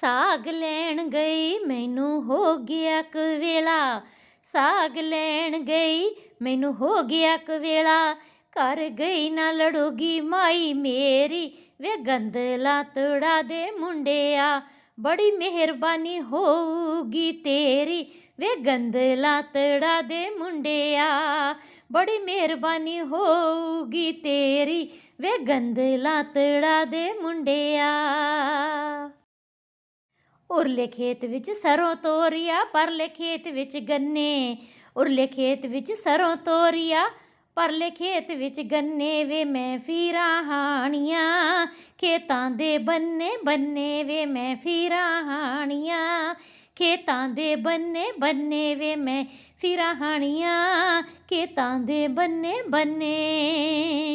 ਸਾਗ ਲੈਣ ਗਈ, ਮੈਨੂੰ ਹੋ ਗਿਆ ਕਵੇਲਾ ਸਾਗ ਲੈਣ ਗਈ, ਮੈਨੂੰ ਹੋ ਗਿਆ ਕਵੇਲਾ ਘਰ ਗਈ ਨਾ ਲੜੂਗੀ ਮਾਈ ਮੇਰੀ, ਵੇ ਗੰਦਲਾ ਤੜਾ ਦੇ ਮੁੰਡਿਆ। ਬੜੀ ਮਿਹਰਬਾਨੀ ਹੋਊਗੀ ਤੇਰੀ, ਵੇ ਗੰਦਲਾ ਤੜਾ ਦੇ ਮੁੰਡਿਆ। ਬੜੀ ਮਿਹਰਬਾਨੀ ਹੋਊਗੀ ਤੇਰੀ, ਵੇ ਗੰਦਲਾ ਤੜਾ ਦੇ ਮੁੰਡਿਆ। ਉਰਲੇ ਖੇਤ ਵਿੱਚ ਸਰੋਂ ਤੋਰੀਆ, ਪਰਲੇ ਖੇਤ ਵਿੱਚ ਗੰਨੇ। ਉਰਲੇ ਖੇਤ ਵਿੱਚ ਸਰੋਂ ਤੋਰੀਆ, ਪਰਲੇ ਖੇਤ ਵਿੱਚ ਗੰਨੇ। ਵੇ ਮੈਂ ਫੀਰਾਂ ਹਾਣੀਆਂ, ਖੇਤਾਂ ਦੇ ਬੰਨੇ ਬੰਨੇ। ਵੇ ਮੈਂ ਫੀਰਾਂ ਹਾਣੀਆਂ, ਖੇਤਾਂ ਦੇ ਬੰਨੇ ਬੰਨੇ। ਵੇ ਮੈਂ ਫੀਰਾਂ ਹਾਣੀਆਂ, ਖੇਤਾਂ ਦੇ ਬੰਨੇ ਬੰਨੇ।